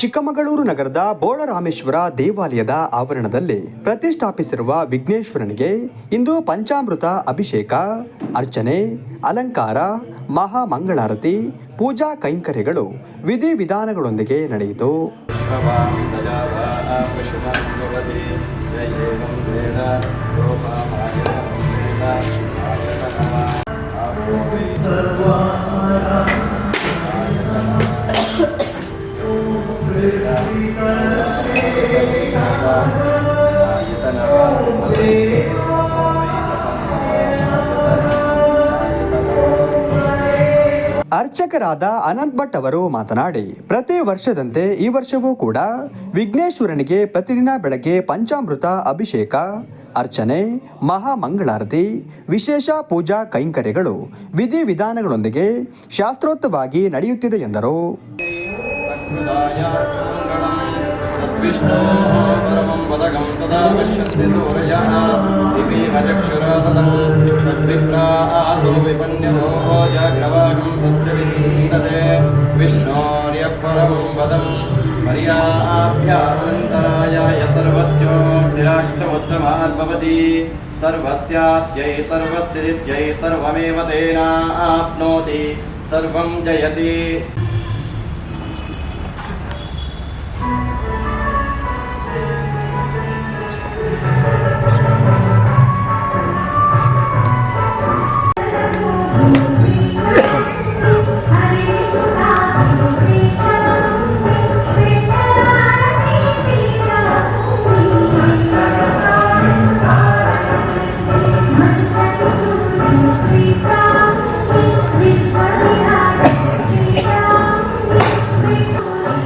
ಚಿಕ್ಕಮಗಳೂರು ನಗರದ ಬೋಳರಾಮೇಶ್ವರ ದೇವಾಲಯದ ಆವರಣದಲ್ಲಿ ಪ್ರತಿಷ್ಠಾಪಿಸಿರುವ ವಿಘ್ನೇಶ್ವರನಿಗೆ ಇಂದು ಪಂಚಾಮೃತ ಅಭಿಷೇಕ, ಅರ್ಚನೆ, ಅಲಂಕಾರ, ಮಹಾಮಂಗಳಾರತಿ, ಪೂಜಾ ಕೈಂಕರ್ಯಗಳು ವಿಧಿವಿಧಾನಗಳೊಂದಿಗೆ ನಡೆಯಿತು. ಅರ್ಚಕರಾದ ಅನಂತ್ ಭಟ್ ಅವರು ಮಾತನಾಡಿ, ಪ್ರತಿ ವರ್ಷದಂತೆ ಈ ವರ್ಷವೂ ಕೂಡ ವಿಘ್ನೇಶ್ವರನಿಗೆ ಪ್ರತಿದಿನ ಬೆಳಗ್ಗೆ ಪಂಚಾಮೃತ ಅಭಿಷೇಕ, ಅರ್ಚನೆ, ಮಹಾಮಂಗಳಾರತಿ, ವಿಶೇಷ ಪೂಜಾ ಕೈಂಕರ್ಯಗಳು, ವಿಧಿವಿಧಾನಗಳೊಂದಿಗೆ ಶಾಸ್ತ್ರೋಕ್ತವಾಗಿ ನಡೆಯುತ್ತಿದೆ ಎಂದರು. ಸದಾ सर्वस्योऽग्निराष्टमुत्तमात् भवति सर्वस्याद्यै सर्वस्य सर्वमेव तेनाप्नोति। सर्वं जयति।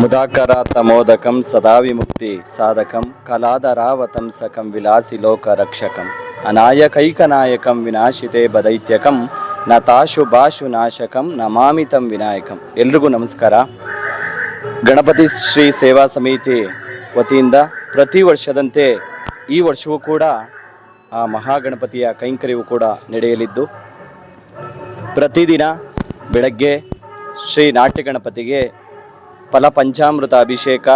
ಮುದಾಕರಾತಮೋದಕಂ ಸದಾವಿ ಮುಕ್ತಿ ಸಾಧಕಂ ಕಲಾದರಾವತಂಸಕಂ ವಿಲಾಸಿ ಲೋಕ ರಕ್ಷಕಂ ಅನಾಯಕೈಕನಾಯಕಂ ವಿನಾಶಿತೆ ಬದೈತ್ಯಕಂ ನತಾಶು ಬಾಶು ನಾಶಕಂ ನಮಾಮಿತಂ ವಿನಾಯಕಂ. ಎಲ್ರಿಗೂ ನಮಸ್ಕಾರ. ಗಣಪತಿ ಶ್ರೀ ಸೇವಾ ಸಮಿತಿ ವತಿಯಿಂದ ಪ್ರತಿ ವರ್ಷದಂತೆ ಈ ವರ್ಷವೂ ಕೂಡ ಆ ಮಹಾಗಣಪತಿಯ ಕೈಂಕರ್ಯವು ಕೂಡ ನಡೆಯಲಿದ್ದು, ಪ್ರತಿದಿನ ಬೆಳಗ್ಗೆ ಶ್ರೀ ನಾಟ್ಯ ಗಣಪತಿಗೆ ಫಲ ಪಂಚಾಮೃತ ಅಭಿಷೇಕ.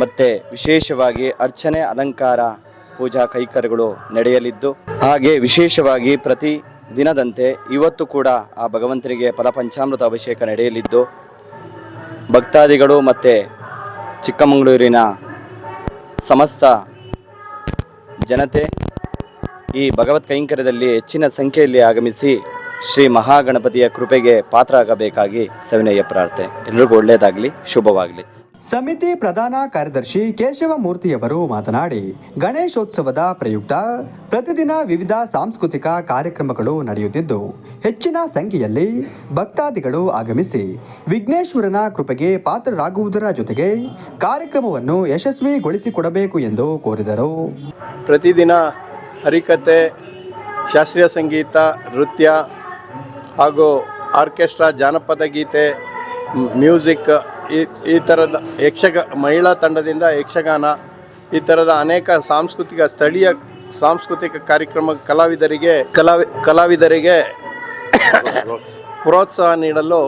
ಮತ್ತು ವಿಶೇಷವಾಗಿ ಅರ್ಚನೆ, ಅಲಂಕಾರ, ಪೂಜಾ ಕೈಕರ್ಯಗಳು ನಡೆಯಲಿದ್ದು, ಹಾಗೆ ವಿಶೇಷವಾಗಿ ಪ್ರತಿ ದಿನದಂತೆ ಇವತ್ತು ಕೂಡ ಆ ಭಗವಂತನಿಗೆ ಫಲ ಪಂಚಾಮೃತ ಅಭಿಷೇಕ ನಡೆಯಲಿದ್ದು, ಭಕ್ತಾದಿಗಳು ಮತ್ತು ಚಿಕ್ಕಮಗಳೂರಿನ ಸಮಸ್ತ ಜನತೆ ಈ ಭಗವತ್ ಕೈಂಕರ್ಯದಲ್ಲಿ ಹೆಚ್ಚಿನ ಸಂಖ್ಯೆಯಲ್ಲಿ ಆಗಮಿಸಿ ಶ್ರೀ ಮಹಾಗಣಪತಿಯ ಕೃಪೆಗೆ ಪಾತ್ರರಾಗಬೇಕಾಗಿ ಸವಿನಯ ಪ್ರಾರ್ಥನೆ. ಎಲ್ರಿಗೂ ಒಳ್ಳೆಯದಾಗಲಿ ಶುಭವಾಗಲಿ. ಸಮಿತಿ ಪ್ರಧಾನ ಕಾರ್ಯದರ್ಶಿ ಕೇಶವಮೂರ್ತಿಯವರು ಮಾತನಾಡಿ ಗಣೇಶೋತ್ಸವದ ಪ್ರಯುಕ್ತ ಪ್ರತಿದಿನ ವಿವಿಧ ಸಾಂಸ್ಕೃತಿಕ ಕಾರ್ಯಕ್ರಮಗಳು ನಡೆಯುತ್ತಿದ್ದು ಹೆಚ್ಚಿನ ಸಂಖ್ಯೆಯಲ್ಲಿ ಭಕ್ತಾದಿಗಳು ಆಗಮಿಸಿ ವಿಘ್ನೇಶ್ವರನ ಕೃಪೆಗೆ ಪಾತ್ರರಾಗುವುದರ ಜೊತೆಗೆ ಕಾರ್ಯಕ್ರಮವನ್ನು ಯಶಸ್ವಿಗೊಳಿಸಿಕೊಡಬೇಕು ಎಂದು ಕೋರಿದರು. ಪ್ರತಿದಿನ ಹರಿಕತೆ ಶಾಸ್ತ್ರೀಯ ಸಂಗೀತ ನೃತ್ಯ ಹಾಗೂ ಆರ್ಕೆಸ್ಟ್ರಾ ಜಾನಪದ ಗೀತೆ, ಮ್ಯೂಸಿಕ್, ಈ ಈ ಥರದ ಯಕ್ಷಗ, ಮಹಿಳಾ ತಂಡದಿಂದ ಯಕ್ಷಗಾನ, ಈ ಥರದ ಅನೇಕ ಸಾಂಸ್ಕೃತಿಕ ಸ್ಥಳೀಯ ಸಾಂಸ್ಕೃತಿಕ ಕಾರ್ಯಕ್ರಮ ಕಲಾವಿದರಿಗೆ, ಕಲಾವಿ, ಕಲಾವಿದರಿಗೆ ಪ್ರೋತ್ಸಾಹ ನೀಡಲು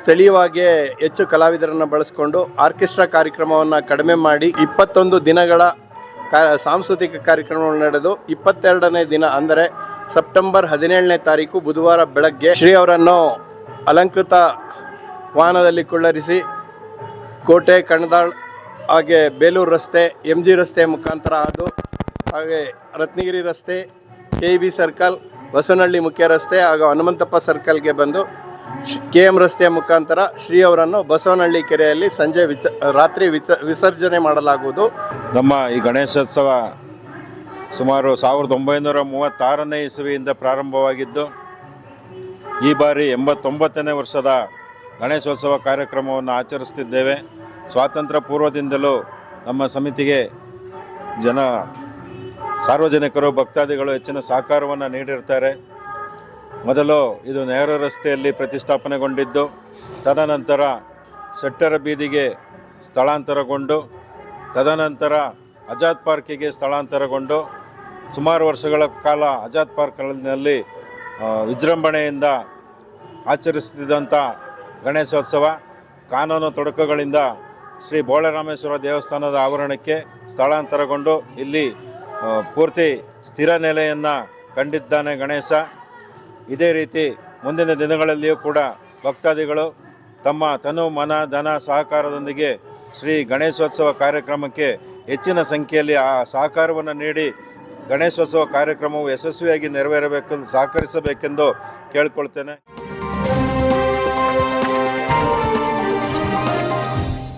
ಸ್ಥಳೀಯವಾಗಿ ಹೆಚ್ಚು ಕಲಾವಿದರನ್ನು ಬಳಸಿಕೊಂಡು ಆರ್ಕೆಸ್ಟ್ರಾ ಕಾರ್ಯಕ್ರಮವನ್ನು ಕಡಿಮೆ ಮಾಡಿ ಇಪ್ಪತ್ತೊಂದು ದಿನಗಳ ಕಾ, ಸಾಂಸ್ಕೃತಿಕ ಕಾರ್ಯಕ್ರಮಗಳು ನಡೆದು ಇಪ್ಪತ್ತೆರಡನೇ ದಿನ ಅಂದರೆ ಸೆಪ್ಟೆಂಬರ್ ಹದಿನೇಳನೇ ತಾರೀಕು ಬುಧವಾರ ಬೆಳಗ್ಗೆ ಶ್ರೀ ಅವರನ್ನು ಅಲಂಕೃತ ವಾಹನದಲ್ಲಿ ಕುಳ್ಳರಿಸಿ ಕೋಟೆ, ಕಣದಾಳ್ ಹಾಗೆ ಬೇಲೂರು ರಸ್ತೆ ಎಂ ಜಿ ರಸ್ತೆ ಮುಖಾಂತರ ಅದು ಹಾಗೆ ರತ್ನಗಿರಿ ರಸ್ತೆ ಕೆ ಬಿ ಸರ್ಕಲ್, ಬಸವನಹಳ್ಳಿ ಮುಖ್ಯ ರಸ್ತೆ ಹಾಗೂ ಹನುಮಂತಪ್ಪ ಸರ್ಕಲ್ಗೆ ಬಂದು ಕೆ ಎಂ ರಸ್ತೆಯ ಮುಖಾಂತರ ಶ್ರೀ ಅವರನ್ನು ಬಸವನಹಳ್ಳಿ ಕೆರೆಯಲ್ಲಿ ಸಂಜೆ ವಿಚ ರಾತ್ರಿ ವಿಚ ವಿಸರ್ಜನೆ ಮಾಡಲಾಗುವುದು. ನಮ್ಮ ಈ ಗಣೇಶೋತ್ಸವ ಸುಮಾರು ಸಾವಿರದ ಒಂಬೈನೂರ ಮೂವತ್ತಾರನೇ ಇಸವಿಯಿಂದ ಪ್ರಾರಂಭವಾಗಿದ್ದು, ಈ ಬಾರಿ ಎಂಬತ್ತೊಂಬತ್ತನೇ ವರ್ಷದ ಗಣೇಶೋತ್ಸವ ಕಾರ್ಯಕ್ರಮವನ್ನು ಆಚರಿಸ್ತಿದ್ದೇವೆ ಸ್ವಾತಂತ್ರ್ಯ ಪೂರ್ವದಿಂದಲೂ ನಮ್ಮ ಸಮಿತಿಗೆ ಜನ, ಸಾರ್ವಜನಿಕರು, ಭಕ್ತಾದಿಗಳು ಹೆಚ್ಚಿನ ಸಹಕಾರವನ್ನು ನೀಡಿರ್ತಾರೆ ಮೊದಲು ಇದು ನೆಹರು ರಸ್ತೆಯಲ್ಲಿ ಪ್ರತಿಷ್ಠಾಪನೆಗೊಂಡಿದ್ದು, ತದನಂತರ ಸೆಟ್ಟರ ಬೀದಿಗೆ ಸ್ಥಳಾಂತರಗೊಂಡು, ತದನಂತರ ಅಜಾದ್ ಪಾರ್ಕಿಗೆ ಸ್ಥಳಾಂತರಗೊಂಡು ಸುಮಾರು ವರ್ಷಗಳ ಕಾಲ ಆಜಾದ್ ಪಾರ್ಕ್ನಲ್ಲಿ ವಿಜೃಂಭಣೆಯಿಂದ ಆಚರಿಸುತ್ತಿದ್ದಂಥ ಗಣೇಶೋತ್ಸವ, ಕಾನೂನು ತೊಡಕುಗಳಿಂದ ಶ್ರೀ ಬೋಳರಾಮೇಶ್ವರ ದೇವಸ್ಥಾನದ ಆವರಣಕ್ಕೆ ಸ್ಥಳಾಂತರಗೊಂಡು ಇಲ್ಲಿ ಪೂರ್ತಿ ಸ್ಥಿರ ನೆಲೆಯನ್ನು ಕಂಡಿದ್ದಾನೆ ಗಣೇಶ. ಇದೇ ರೀತಿ ಮುಂದಿನ ದಿನಗಳಲ್ಲಿಯೂ ಕೂಡ ಭಕ್ತಾದಿಗಳು ತಮ್ಮ ತನು ಮನ ಧನ ಸಹಕಾರದೊಂದಿಗೆ ಶ್ರೀ ಗಣೇಶೋತ್ಸವ ಕಾರ್ಯಕ್ರಮಕ್ಕೆ ಹೆಚ್ಚಿನ ಸಂಖ್ಯೆಯಲ್ಲಿ ಆ ಸಹಕಾರವನ್ನು ನೀಡಿ ಗಣೇಶೋತ್ಸವ ಕಾರ್ಯಕ್ರಮವು ಯಶಸ್ವಿಯಾಗಿ ನೆರವೇರಬೇಕೆಂದು ಸಹಕರಿಸಬೇಕೆಂದು ಕೇಳಿಕೊಳ್ತೇನೆ.